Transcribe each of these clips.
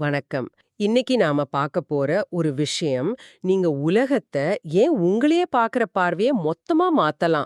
வணக்கம். இன்னைக்கு நாம பார்க்க போற ஒரு விஷயம் நீங்க உலகத்தை ஏன் உங்களையே பார்க்கிற பார்வையை மொத்தமா மாத்தலாம்?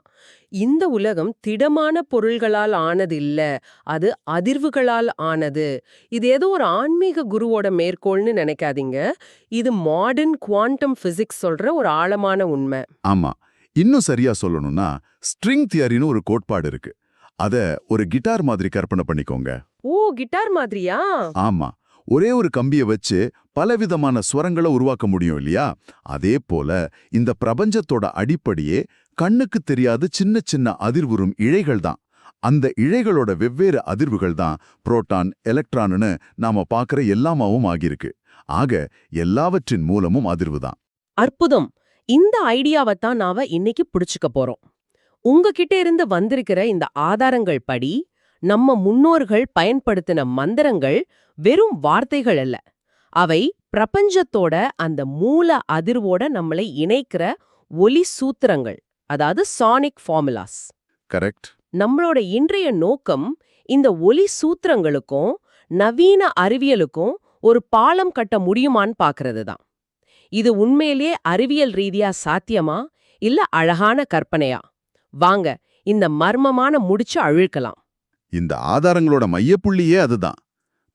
இந்த உலகம் திடமான பொருள்களால் ஆனது இல்ல அது அதிர்வுகளால் ஆனது. இது ஏதோ ஒரு ஆன்மீக குருவோட மேற்கோள்னு நினைக்காதீங்க. இது மாடர்ன் குவாண்டம் பிசிக்ஸ் சொல்ற ஒரு ஆழமான உண்மை. ஆமா. இன்னும் சரியா சொல்லணும்னா ஸ்ட்ரிங் தியரின்னு ஒரு கோட்பாடு இருக்கு. அத ஒரு கிட்டார் மாதிரி கற்பனை பண்ணிக்கோங்க. ஓ கிட்டார் மாதிரியா? ஆமா. ஒரே ஒரு கம்பியை வச்சு பலவிதமான ஸ்வரங்களை உருவாக்க முடியும் இல்லையா? அதே போல இந்த பிரபஞ்சத்தோட அடிப்படையே கண்ணுக்கு தெரியாத சின்ன சின்ன அதிர்வுறும் இழைகள் தான். அந்த இழைகளோட வெவ்வேறு அதிர்வுகள் தான் புரோட்டான் எலக்ட்ரான்னு நாம பார்க்கிற எல்லாமாவும் ஆகியிருக்கு. ஆக எல்லாவற்றின் மூலமும் அதிர்வு தான். அற்புதம்! இந்த ஐடியாவை தான் நாம இன்னைக்கு பிடிச்சுக்க போறோம். உங்ககிட்ட இருந்து வந்திருக்கிற இந்த ஆதாரங்கள் படி நம்ம முன்னோர்கள் பயன்படுத்தின மந்திரங்கள் வெறும் வார்த்தைகள் அல்ல. அவை பிரபஞ்சத்தோட அந்த மூல அதிர்வோட நம்மளை இணைக்கிற ஒலி சூத்திரங்கள் அதாவது சானிக் ஃபார்முலாஸ் கரெக்ட் நம்மளோட இன்றைய நோக்கம் இந்த ஒலி சூத்திரங்களுக்கும் நவீன அறிவியலுக்கும் ஒரு பாலம் கட்ட முடியுமான்னு பார்க்கறது தான். இது உண்மையிலேயே அறிவியல் ரீதியா சாத்தியமா இல்ல அழகான கற்பனையா? வாங்க இந்த மர்மமான முடிச்சு அழுக்கலாம். இந்த ஆதாரங்களோட மையப்புள்ளியே அதுதான்.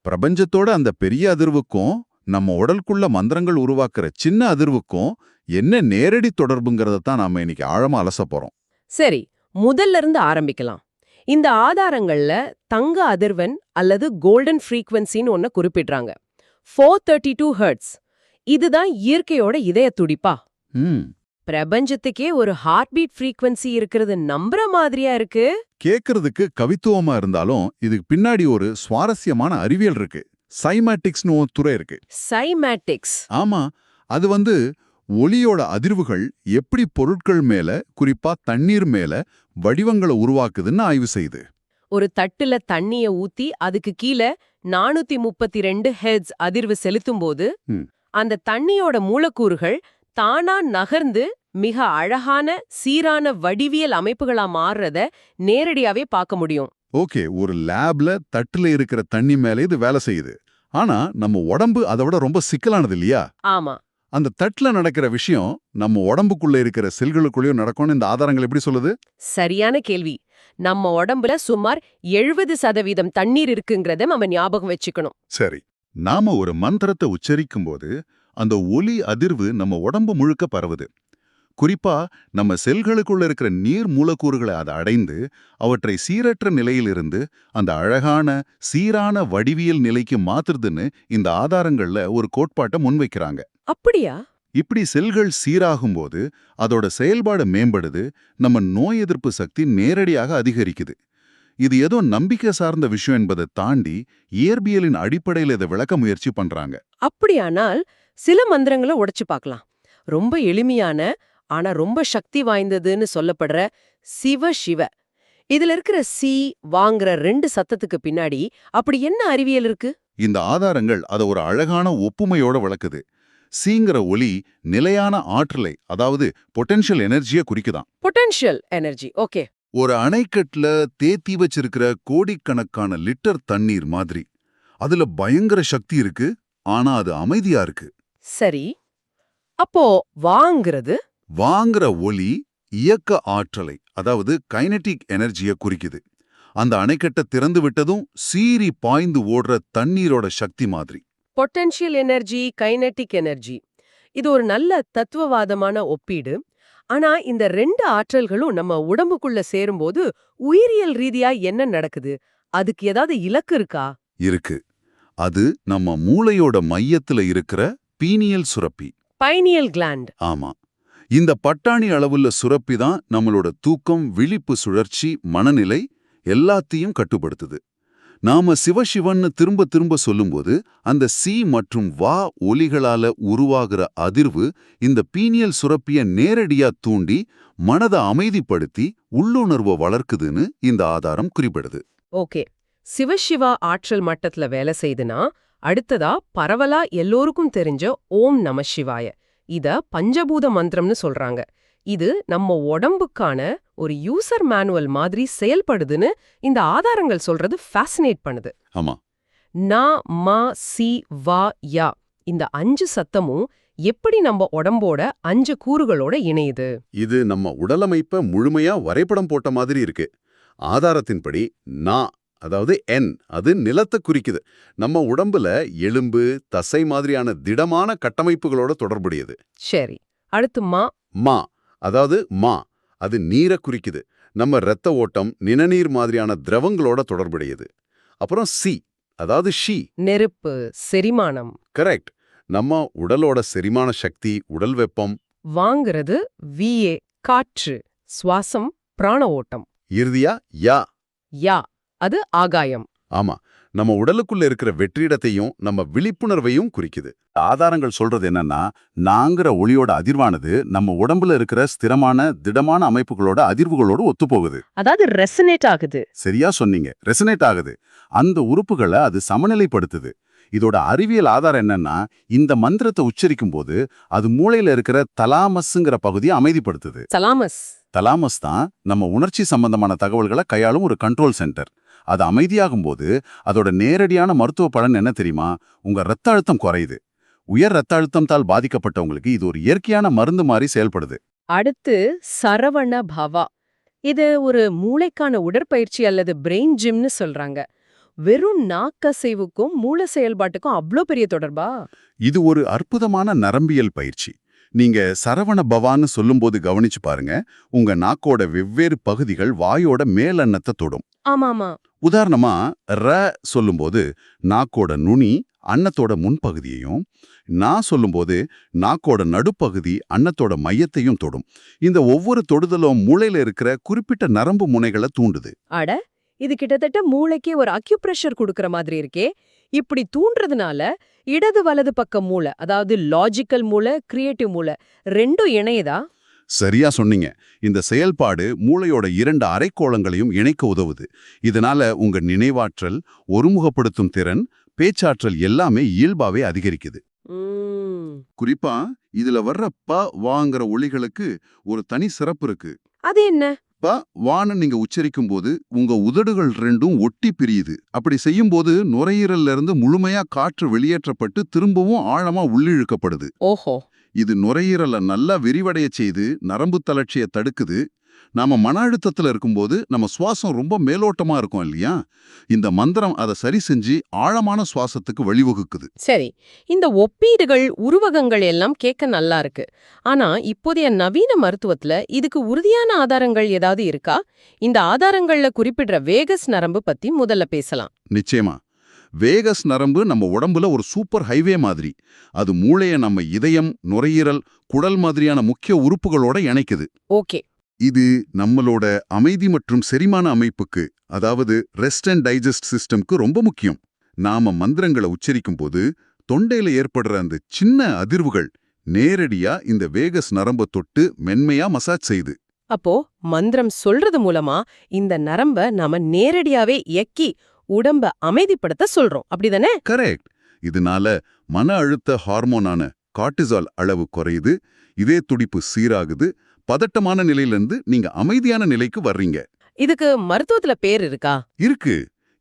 பிரபஞ்சத்தோட அந்த பெரிய அதிர்வுக்கும் நம்ம உடலுக்குள்ள மந்திரங்கள் உருவாக்குற சின்ன அதிர்வுக்கும் என்ன நேரடி தொடர்புங்கிறத தான் நாம இன்னைக்கு ஆழமா அலச போறோம். சரி முதல்ல இருந்து ஆரம்பிக்கலாம். இந்த ஆதாரங்கள்ல தங்க அதிர்வெண் அல்லது கோல்டன் ஃப்ரீக்வன்சின்னு ஒன்ன குறிப்பிடுறாங்க. ஃபோர் தேர்ட்டி டூ ஹெர்ட்ஸ் இதுதான் இயற்கையோட இதய துடிப்பா. பிரபஞ்சத்துக்கே ஒரு ஹார்ட் பீட் ஃப்ரீக்வன்சி இருக்கிறது நம்புற மாதிரியா இருக்கு? கேட்கறதுக்கு கவித்துவமா இருந்தாலும் இதுக்கு பின்னாடி ஒரு சுவாரஸ்யமான அறிவியல் இருக்கு. சைமேட்டிக்ஸ்னு ஒரு துறை இருக்கு. சைமேட்டிக்ஸ் ஆமா அது வந்து ஒளியோட அதிர்வுகள் எப்படி பொருட்கள் மேல குறிப்பா தண்ணீர் மேல வடிவங்களை உருவாக்குதுன்னு ஆய்வு செய்யுது. ஒரு தட்டுல தண்ணிய ஊத்தி அதுக்கு கீழே நானூத்தி முப்பத்தி ரெண்டு ஹெட்ஸ் அதிர்வு செலுத்தும் போது. அந்த தண்ணியோட மூலக்கூறுகள் தானா நகர்ந்து மிக அழகான சீரான வடிவியல் அமைப்புகளா மாறுறத நேரடியாவே பார்க்க முடியும். ஓகே ஒரு லேப்ல தட்டுல இருக்கிற தண்ணி மேல இது வேலை செய்யுது. ஆனா நம்ம உடம்பு அதை விட ரொம்ப சிக்கலானது இல்லையா? ஆமா. அந்த தட்டுல நடக்கிற விஷயம் நம்ம உடம்புக்குள்ள இருக்கிற செல்களுக்குள்ளேயும் நடக்கும்னு இந்த ஆதாரங்கள் எப்படி சொல்லுது? சரியான கேள்வி. நம்ம உடம்புல சுமார் எழுபது சதவீதம் தண்ணீர் இருக்குங்கிறத நம்ம ஞாபகம் வச்சுக்கணும். சரி. நாம ஒரு மந்திரத்தை உச்சரிக்கும் போது அந்த ஒலி அதிர்வு நம்ம உடம்பு முழுக்க பரவுது. குறிப்பா நம்ம செல்களுக்குள்ள இருக்கிற நீர் மூலக்கூறுகளை அதை அடைந்து அவற்றை சீரற்ற நிலையிலிருந்து அந்த அழகான சீரான வடிவியல் நிலைக்கு மாத்துறதுன்னு இந்த ஆதாரங்கள்ல ஒரு கோட்பாட்டை முன்வைக்கிறாங்க. அப்படியா? இப்படி செல்கள் சீராகும்போது அதோட செயல்பாடு மேம்படுது நம்ம நோய் எதிர்ப்பு சக்தி நேரடியாக அதிகரிக்குது. இது ஏதோ நம்பிக்கை சார்ந்த விஷயம் என்பதை தாண்டி இயற்பியலின் அடிப்படையில் இதை விளக்க முயற்சி பண்றாங்க. அப்படியானால் சில மந்திரங்களை உடைச்சு பார்க்கலாம். ரொம்ப எளிமையான ஆனா ரொம்ப சக்தி வாய்ந்ததுன்னு சொல்லப்படுற சிவ சிவ. இதுல இருக்கிற சி வாங்குற ரெண்டு சத்தத்துக்கு பின்னாடி அப்படி என்ன அறிவியல் இருக்கு? இந்த ஆதாரங்கள் அதை ஒரு அழகான ஒப்புமையோட விளக்குது சீங்கிற ஒலி நிலையான ஆற்றலை அதாவது பொட்டென்ஷியல் எனர்ஜியை குறிக்குதாம் பொட்டன்ஷியல் எனர்ஜி ஓகே ஒரு அணைக்கட்டுல தேத்தி வச்சிருக்கிற கோடிக்கணக்கான லிட்டர் தண்ணீர் மாதிரி. அதுல பயங்கர சக்தி இருக்கு ஆனா அது அமைதியா இருக்கு. சரி. அப்போ வாங்குறது? வாங்குற ஒலி இயக்க ஆற்றலை அதாவது கைனடிக் எனர்ஜியை குறிக்குது. அந்த அணைக்கட்டை திறந்து விட்டதும் சீறி பாய்ந்து ஓடுற தண்ணீரோட சக்தி மாதிரி. பொட்டன்ஷியல் எனர்ஜி கைனட்டிக் எனர்ஜி இது ஒரு நல்ல தத்துவவாதமான ஒப்பீடு. ஆனா இந்த ரெண்டு ஆற்றல்களும் நம்ம உடம்புக்குள்ள சேரும்போது உயிரியல் ரீதியா என்ன நடக்குது? அதுக்கு ஏதாவது இலக்கு இருக்கா? இருக்கு. அது நம்ம மூளையோட மையத்துல இருக்கிற பீனியல் சுரப்பி. பைனியல் கிளாண்ட் ஆமா. இந்த பட்டாணி அளவுள்ள சுரப்பி தான் நம்மளோட தூக்கம் விழிப்பு சுழற்சி மனநிலை எல்லாத்தையும் கட்டுப்படுத்துது. நாம சிவசிவன்னு திரும்ப திரும்ப சொல்லும்போது அந்த சி மற்றும் வா ஒலிகளால உருவாகிற அதிர்வு இந்த பீனியல் சுரப்பிய நேரடியா தூண்டி மனதை அமைதிப்படுத்தி உள்ளுணர்வை வளர்க்குதுன்னு இந்த ஆதாரம் குறிப்பிடுது. ஓகே. சிவசிவா ஆற்றல் மட்டத்துல வேலை செய்துனா அடுத்ததா பரவலா எல்லோருக்கும் தெரிஞ்ச ஓம் நம சிவாய. இத பஞ்சபூத மந்திரம்னு சொல்றாங்க. இது நம்ம உடம்புக்கான ஒரு யூசர் மேனுவல் மாதிரி செயல்படுதுன்னு இந்த ஆதாரங்கள் சொல்றது ஃபேசினேட் பண்ணுது. ஆமா. நா மா சி வா யா இந்த அஞ்சு சத்தமும் எப்படி நம்ம உடம்போட அஞ்சு கூறுகளோட இணையுது? இது நம்ம உடலமைப்ப முழுமையா வரைபடம் போட்ட மாதிரி இருக்கு. ஆதாரத்தின்படி நா அதாவது என் அது நிலத்தை குறிக்குது. நம்ம உடம்புல எலும்பு தசை மாதிரியான திடமான கட்டமைப்புகளோட தொடர்புடையது. சரி அடுத்து மா. மா அதாவது மா அது நீரை குறிக்குது. நம்ம இரத்த ஓட்டம் நிணநீர் மாதிரியான திரவங்களோட தொடர்புடையது. அப்புறம் சி அதாவது ஷி. நெருப்பு செரிமானம். கரெக்ட் நம்ம உடலோட செரிமான சக்தி உடல் வெப்பம். வாங்கிறது விஏ காற்று சுவாசம் பிராண ஓட்டம். இறுதியா யா. யா. அது ஆகாயம். ஆமா நம்ம உடலுக்குள்ள இருக்கிற வெற்றிடத்தையும் நம்ம விழிப்புணர்வையும் குறிக்குது. ஆதாரங்கள் சொல்றது என்னன்னா நாங்கிற ஒளியோட அதிர்வானது நம்ம உடம்புல இருக்கிற ஸ்திரமான திடமான அமைப்புகளோட அதிர்வுகளோட ஒத்துப்போகுது. அதாவது ரெசனேட் ஆகுது. சரியா சொன்னீங்க. ரெசனேட் ஆகுது. அந்த உறுப்புகளை அது சமநிலைப்படுத்துது. இதோட அறிவியல் ஆதாரம் என்னன்னா இந்த மந்திரத்தை உச்சரிக்கும் போது அது மூளையில இருக்கிற தலாமஸ்ங்கிற பகுதியை அமைதிப்படுத்துது. சலாமஸ் தலாமஸ் தான் நம்ம உணர்ச்சி சம்பந்தமான தகவல்களை கையாளும் ஒரு கண்ட்ரோல் சென்டர் அது அமைதியாகும் போது அதோட நேரடியான மருத்துவ பலன் என்ன தெரியுமா? உங்க ரத்த அழுத்தம் குறையுது. உயர் ரத்த அழுத்தத்தால் பாதிக்கப்பட்டவங்களுக்கு இது ஒரு இயற்கையான மருந்து மாதிரி செயல்படுது. அடுத்து சரவண பவா. இது ஒரு மூளைக்கான உடற்பயிற்சி அல்லது பிரெயின் ஜிம்னு சொல்றாங்க. வெறும் நாக்கசைவுக்கும் மூளை செயல்பாட்டுக்கும் அவ்ளோ பெரிய தொடர்பா? இது ஒரு அற்புதமான நரம்பியல் பயிற்சி. நீங்க சரவண பவான்னு சொல்லும்போது கவனிச்சு பாருங்க உங்க நாக்கோட வெவ்வேறு பகுதிகள் வாயோட மேலெண்ணத்தை தொடும். ஆமாமா. உதாரணமா ர சொல்லும்போது நாக்கோட நுனி அன்னத்தோட முன்பகுதியையும் நான் சொல்லும்போது நாக்கோட நடுப்பகுதி அன்னத்தோட மையத்தையும் தொடும். இந்த ஒவ்வொரு தொடுதலும் மூளையில இருக்கிற குறிப்பிட்ட நரம்பு முனைகளை தூண்டுது. அட இது கிட்டத்தட்ட மூளைக்கே ஒரு அக்யூப்ரெஷர் கொடுக்கற மாதிரி இருக்கே. இப்படி தூண்டுறதுனால இடது வலது பக்க மூளை அதாவது லாஜிக்கல் மூளை கிரியேட்டிவ் மூளை ரெண்டும் இணையுதா? சரியா சொன்னீங்க. இந்த செயல்பாடு மூளையோட இரண்டு அரைக்கோளங்களையும் இணைக்க உதவுது. இதனால உங்க நினைவாற்றல் ஒருமுகப்படுத்தும் திறன் பேச்சாற்றல் எல்லாமே இயல்பாவே அதிகரிக்குது. குறிப்பா இதுல வர்ற ப வாங்கிற ஒளிகளுக்கு ஒரு தனி சிறப்பு இருக்கு. அது என்ன? ப வான்னு நீங்க உச்சரிக்கும் போது உங்க உதடுகள் ரெண்டும் ஒட்டி பிரியுது. அப்படி செய்யும்போது நுரையீரல்ல இருந்து முழுமையா காற்று வெளியேற்றப்பட்டு திரும்பவும் ஆழமா உள்ளிழுக்கப்படுது. ஓஹோ. இது நுரையீரலை நல்லா விரிவடைய செய்து நரம்பு தளர்ச்சியை தடுக்குது. நாம மன அழுத்தத்துல இருக்கும்போது நம்ம சுவாசம் ரொம்ப மேலோட்டமா இருக்கும் இல்லையா? இந்த மந்திரம் அதை சரி செஞ்சு ஆழமான சுவாசத்துக்கு வழிவகுக்குது. சரி இந்த ஒப்பீடுகள் உருவகங்கள் எல்லாம் கேட்க நல்லா இருக்கு. ஆனா இப்போதைய நவீன மருத்துவத்துல இதுக்கு உறுதியான ஆதாரங்கள் ஏதாவது இருக்கா? இந்த ஆதாரங்கள்ல குறிப்பிடுற வேகஸ் நரம்பு பத்தி முதல்ல பேசலாம். நிச்சயமா. வேகஸ் நரம்பு நம்ம உடம்புல ஒரு சூப்பர் ஹைவே மாதிரி. அது மூளைய நம்ம இதயம் நுரையீரல் குடல் மாதிரியான முக்கிய உறுப்புகளோட இணைக்குது. ஓகே. இது நம்மளோட அமைதி மற்றும் செரிமான அமைப்புக்கு அதாவது ரெஸ்ட் அண்ட் டைஜஸ்ட் சிஸ்டம்க்கு ரொம்ப முக்கியம். நாம மந்திரங்களை உச்சரிக்கும் போது தொண்டையில ஏற்படுற அந்த சின்ன அதிர்வுகள் நேரடியா இந்த வேகஸ் நரம்ப தொட்டு மென்மையா மசாஜ் செய்யுது அப்போ மந்திரம் சொல்றது மூலமா இந்த நரம்ப நாம நேரடியாவே இயக்கி உடம்ப அமைதிப்படுத்த சொல்றோம். அப்படிதானே? கரெக்ட். இதனால மன அழுத்த ஹார்மோனான கார்டிசால் அளவு குறையுது இதே துடிப்பு சீராகுது பதட்டமான நிலையிலிருந்து நீங்க அமைதியான நிலைக்கு வர்றீங்க. இதுக்கு மருத்துவத்துல பேர் இருக்கா? இருக்கு.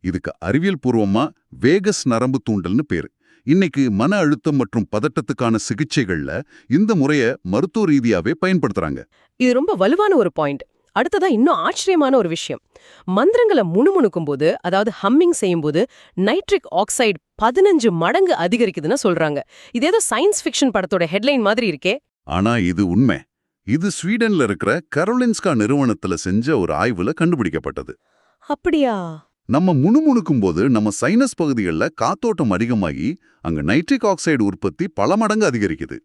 இதுக்கு அறிவியல் பூர்வமா வேகஸ் நரம்பு தூண்டல்னு பேரு. இன்னைக்கு மன அழுத்தம் மற்றும் பதட்டத்துக்கான சிகிச்சைகள்ல இந்த முறைய மருத்துவ ரீதியாவே பயன்படுத்துறாங்க. இது ரொம்ப வலுவான ஒரு பாயிண்ட். அடுத்ததா இன்னும் ஆச்சரியமான ஒரு விஷயம். மந்திரங்களை முணுமுணுக்கும் போது அதாவது ஹம்மிங் செய்யும்போது நைட்ரிக் ஆக்சைடு பதினஞ்சு மடங்கு அதிகரிக்குதுன்னு சொல்றாங்க. இது ஏதோ சயின்ஸ் ஃபிக்ஷன் படத்தோட ஹெட்லைன் மாதிரி இருக்கே. ஆனா இது உண்மை. இது ஸ்வீடன்ல இருக்கிற கரோலின்ஸ்கா நிறுவனத்துல செஞ்ச ஒரு ஆய்வுல கண்டுபிடிக்கப்பட்டது. அப்படியா? நம்ம முணுமுணுக்கும் போது நம்ம சைனஸ் பகுதிகளில் காத்தோட்டம் அதிகமாகி அங்க நைட்ரிக் ஆக்சைடு உற்பத்தி பல மடங்கு அதிகரிக்குது.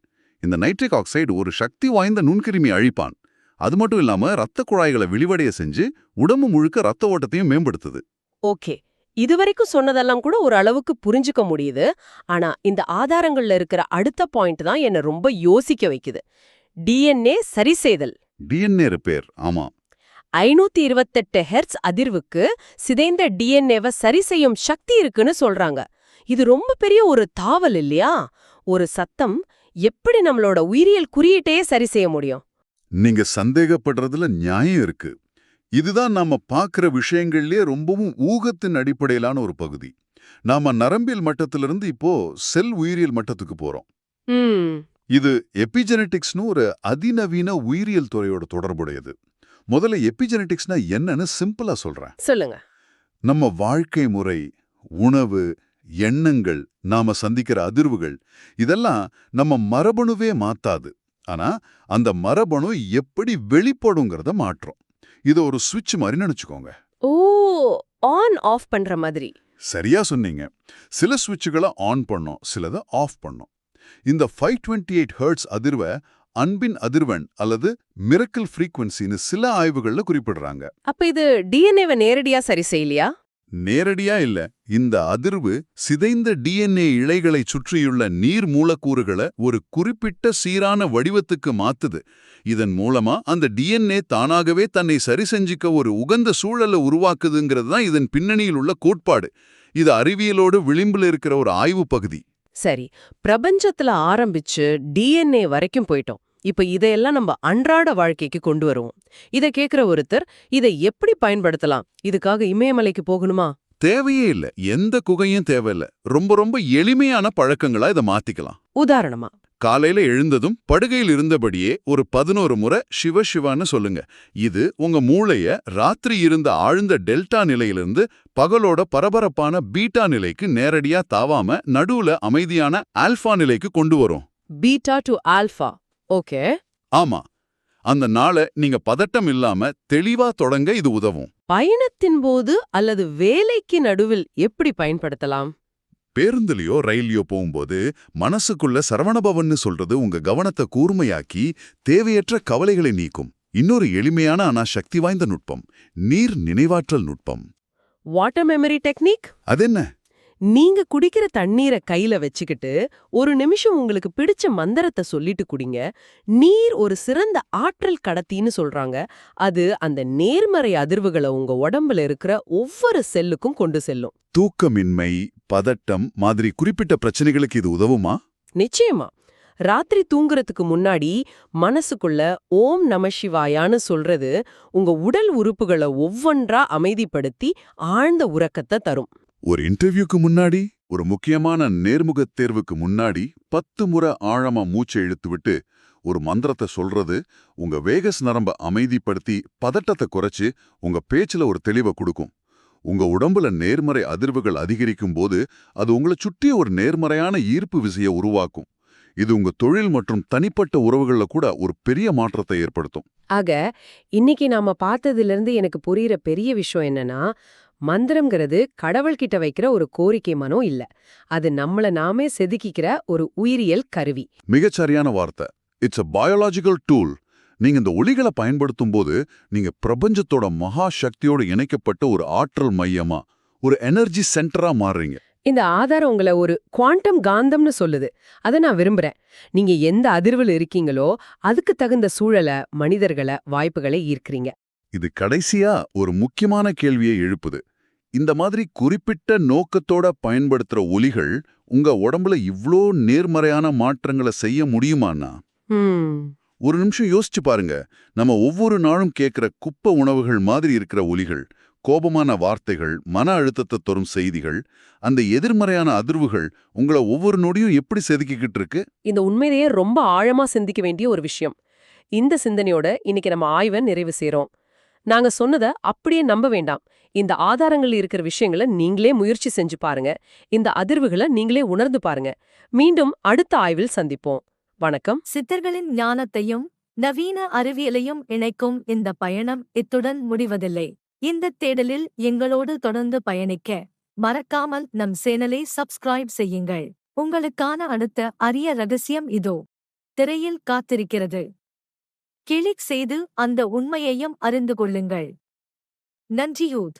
இந்த நைட்ரிக் ஆக்சைடு ஒரு சக்தி வாய்ந்த நுண்கிருமி அழிப்பான். அது மட்டும் இல்லாம ரத்த குழாய்களை விழிவடைய செஞ்சு உடம்பு முழுக்க ரத்த ஓட்டத்தையும் மேம்படுத்துது. ஓகே. இதுவரைக்கும் சொன்னதெல்லாம் கூட ஒரு அளவுக்கு புரிஞ்சுக்க முடியுது. ஆனா இந்த ஆதாரங்கள்ல இருக்கிற அடுத்த பாயிண்ட் தான் என்ன ரொம்ப யோசிக்க வைக்குது. டிஎன்ஏ சரி செய்தல் டிஎன்ஏ ரிப்பேர் ஆமா. ஐநூத்தி இருபத்தெட்டு ஹெர்ட்ஸ் அதிர்வுக்கு சிதைந்த டிஎன்ஏவை சரி செய்யும் சக்தி இருக்குன்னு சொல்றாங்க. இது ரொம்ப பெரிய ஒரு தாவல் இல்லையா? ஒரு சத்தம் எப்படி நம்மளோட உயிரியல் குறியீட்டையே சரி செய்ய முடியும்? நீங்க சந்தேகப்படுறதுல நியாயம் இருக்கு. இதுதான் நாம பார்க்கிற விஷயங்கள்லயே ரொம்பவும் ஊகத்தின் அடிப்படையிலான ஒரு பகுதி. நாம நரம்பியல் மட்டத்திலிருந்து இப்போ செல் உயிரியல் மட்டத்துக்கு போறோம். ம். இது எபிஜெனடிக்ஸ்னு ஒரு அதிநவீன உயிரியல் துறையோட தொடர்புடையது. முதல்ல எபிஜெனடிக்ஸ்னா என்னன்னு சிம்பிளா சொல்றேன். சொல்லுங்க. நம்ம வாழ்க்கை முறை உணவு எண்ணங்கள் நாம சந்திக்கிற அதிர்வுகள் இதெல்லாம் நம்ம மரபணுவே மாத்தாது. ஆனா அந்த மரபணு எப்படி வெளிப்படுங்கிறத மாற்றும். இது ஒரு சுவிட்ச் மாதிரி நினைச்சுக்கோங்க. ஓ ஆன் ஆஃப் பண்ற மாதிரி. சரியா சொன்னீங்க. சில சுவிட்சுகளை ஆன் பண்ணோம் சிலதை ஆஃப் பண்ணோம். இந்த ஃபைவ் டுவெண்ட்டி எயிட் ஹர்ட்ஸ் அதிர்வை அன்பின் அதிர்வெண் அல்லது மிரக்கல் ஃப்ரீக்வன்சின்னு சில ஆய்வுகள்ல குறிப்பிடுறாங்க. அப்ப இது டிஎன்ஏவை நேரடியா சரி செய்யலையா? நேரடியா இல்ல. இந்த அதிர்வு சிதைந்த டிஎன்ஏ இழைகளை சுற்றியுள்ள நீர் மூலக்கூறுகளை ஒரு குறிப்பிட்ட சீரான வடிவத்துக்கு மாத்துது. இதன் மூலமா அந்த டிஎன்ஏ தானாகவே தன்னை சரி செஞ்சுக்க ஒரு உகந்த சூழலை உருவாக்குதுங்கிறது தான் இதன் பின்னணியில் உள்ள கோட்பாடு. இது அறிவியலோடு விளிம்பில் இருக்கிற ஒரு ஆய்வு பகுதி. சரி பிரபஞ்சத்துல ஆரம்பிச்சு டிஎன்ஏ வரைக்கும் போயிட்டோம். இப்ப இதையெல்லாம் நம்ம அன்றாட வாழ்க்கைக்கு கொண்டு வருவோம். இத கேக்குற ஒருத்தர் இதை எப்படி பயன்படுத்தலாம்? இதுக்காக இமயமலைக்கு போகணுமா? தேவையே இல்ல. எந்த குகையும் தேவையில்ல. ரொம்ப ரொம்ப எளிமையான பழக்கங்களா இதை மாத்திக்கலாம். உதாரணமா காலையில எழுந்ததும் படுகையில் இருந்தபடியே ஒரு பதினோரு முறை சிவ சிவான்னு சொல்லுங்க. இது உங்க மூளைய ராத்திரி இருந்த ஆழ்ந்த டெல்டா நிலையிலிருந்து பகலோட பரபரப்பான பீட்டா நிலைக்கு நேரடியா தாவாம நடுவுல அமைதியான ஆல்பா நிலைக்கு கொண்டு வரும். Beta to alpha okay. ஆமா. அந்த நாளை நீங்க பதட்டம் இல்லாம தெளிவா தொடங்க இது உதவும். பயணத்தின் போது அல்லது வேலைக்கு நடுவில் எப்படி பயன்படுத்தலாம்? பேருந்துலயோ ரயில்லயோ போகும்போது மனசுக்குள்ள சரவணபவன்னு சொல்றது உங்க கவனத்தை கூர்மையாக்கி தேவையற்ற கவலைகளை நீக்கும். இன்னொரு எளிமையான ஆனா சக்தி வாய்ந்த நுட்பம் நீர் நினைவாற்றல் நுட்பம். வாட்டர் மெமரி டெக்னிக் அதென்ன? நீங்க குடிக்கிற தண்ணீரை கையில வச்சுக்கிட்டு ஒரு நிமிஷம் உங்களுக்கு பிடிச்ச மந்திரத்தை சொல்லிட்டு குடிங்க. நீர் ஒரு சிறந்த ஆற்றல் கடத்தின்னு சொல்றாங்க. அது அந்த நேர்மறை அதிர்வுகளை உங்க உடம்புல இருக்கிற ஒவ்வொரு செல்லுக்கும் கொண்டு செல்லும். தூக்கமின்மை பதட்டம் மாதிரி குறிப்பிட்ட பிரச்சனைகளுக்கு இது உதவுமா? நிச்சயமா. ராத்திரி தூங்குறதுக்கு முன்னாடி மனசுக்குள்ள ஓம் நம சிவாயான்னு சொல்றது உங்க உடல் உறுப்புகளை ஒவ்வொன்றா அமைதிப்படுத்தி ஆழ்ந்த உறக்கத்தை தரும். ஒரு இன்டர்வியூக்கு முன்னாடி ஒரு முக்கியமான நேர்முகத் தேர்வுக்கு முன்னாடி பத்து முறை ஆழமா மூச்சை இழுத்துவிட்டு ஒரு மந்திரத்தை சொல்றது உங்க வேகஸ் நரம்ப அமைதிப்படுத்தி பதட்டத்தை குறைச்சு உங்க பேச்சுல ஒரு தெளிவை கொடுக்கும். உங்க உடம்புல நேர்மறை அதிர்வுகள் அதிகரிக்கும் போது அது உங்களை சுற்றி ஒரு நேர்மறையான ஈர்ப்பு விசையை உருவாக்கும். இது உங்க தொழில் மற்றும் தனிப்பட்ட உறவுகள்ல கூட ஒரு பெரிய மாற்றத்தை ஏற்படுத்தும். ஆக இன்னைக்கு நாம பார்த்ததிலிருந்து எனக்கு புரியிற பெரிய விஷயம் என்னன்னா மந்திரம்ங்கிறது கடவுள்கிட்ட வைக்கிற ஒரு கோரிக்கை மனோ இல்ல. அது நம்மள நாமே செதுக்கிக்கிற ஒரு உயிரியல் கருவி. மிகச் சரியான வார்த்தை. இட்ஸ் அ பயாலாஜிக்கல் டூல் நீங்க இந்த ஒளிகளை பயன்படுத்தும் போது நீங்க பிரபஞ்சத்தோட மகா சக்தியோடு இணைக்கப்பட்ட ஒரு ஆற்றல் மையமா ஒரு எனர்ஜி சென்டரா மாறுறீங்க. இந்த ஆதாரம் உங்களை ஒரு குவாண்டம் காந்தம்னு சொல்லுது. அதை நான் விரும்புறேன். நீங்க எந்த அதிர்வில் இருக்கீங்களோ அதுக்கு தகுந்த சூழலை மனிதர்களை வாய்ப்புகளை ஈர்க்கிறீங்க. இது கடைசியா ஒரு முக்கியமான கேள்வியை எழுப்புது. இந்த மாதிரி குறிப்பிட்ட நோக்கத்தோட பயன்படுத்துற ஒலிகள் உங்க உடம்புல இவ்ளோ நேர்மறையான மாற்றங்களை செய்ய முடியுமான்னா ஹம் ஒரு நிமிஷம் யோசிச்சு பாருங்க. நம்ம ஒவ்வொரு நாளும் கேட்குற குப்பை உணவுகள் மாதிரி இருக்கிற ஒலிகள் கோபமான வார்த்தைகள் மன அழுத்தத்தை தரும் செய்திகள் அந்த எதிர்மறையான அதிர்வுகள் உங்களை ஒவ்வொரு நொடியும் எப்படி செதுக்கிக்கிட்டு இருக்கு? இந்த உண்மையிலேயே ரொம்ப ஆழமா சிந்திக்க வேண்டிய ஒரு விஷயம். இந்த சிந்தனையோட இன்னைக்கு நம்ம ஆய்வை நிறைவு செய்யறோம் நாங்க சொன்னதை அப்படியே நம்ப வேண்டாம். இந்த ஆதாரங்கள் இருக்கிற விஷயங்களை நீங்களே முயற்சி செஞ்சு பாருங்க. இந்த அதிர்வுகளை நீங்களே உணர்ந்து பாருங்க. மீண்டும் அடுத்த ஆய்வில் சந்திப்போம். வணக்கம். சித்தர்களின் ஞானத்தையும் நவீன அறிவியலையும் இணைக்கும் இந்த பயணம் இத்துடன் முடிவதில்லை. இந்த தேடலில் எங்களோடு தொடர்ந்து பயணிக்க மறக்காமல் நம் சேனலை சப்ஸ்கிரைப் செய்யுங்கள். உங்களுக்கான அடுத்த அரிய ரகசியம் இதோ. திரையில் காத்திருக்கிறது. கிளிக் செய்து அந்த உண்மையையும் அறிந்து கொள்ளுங்கள். நன்றியூத்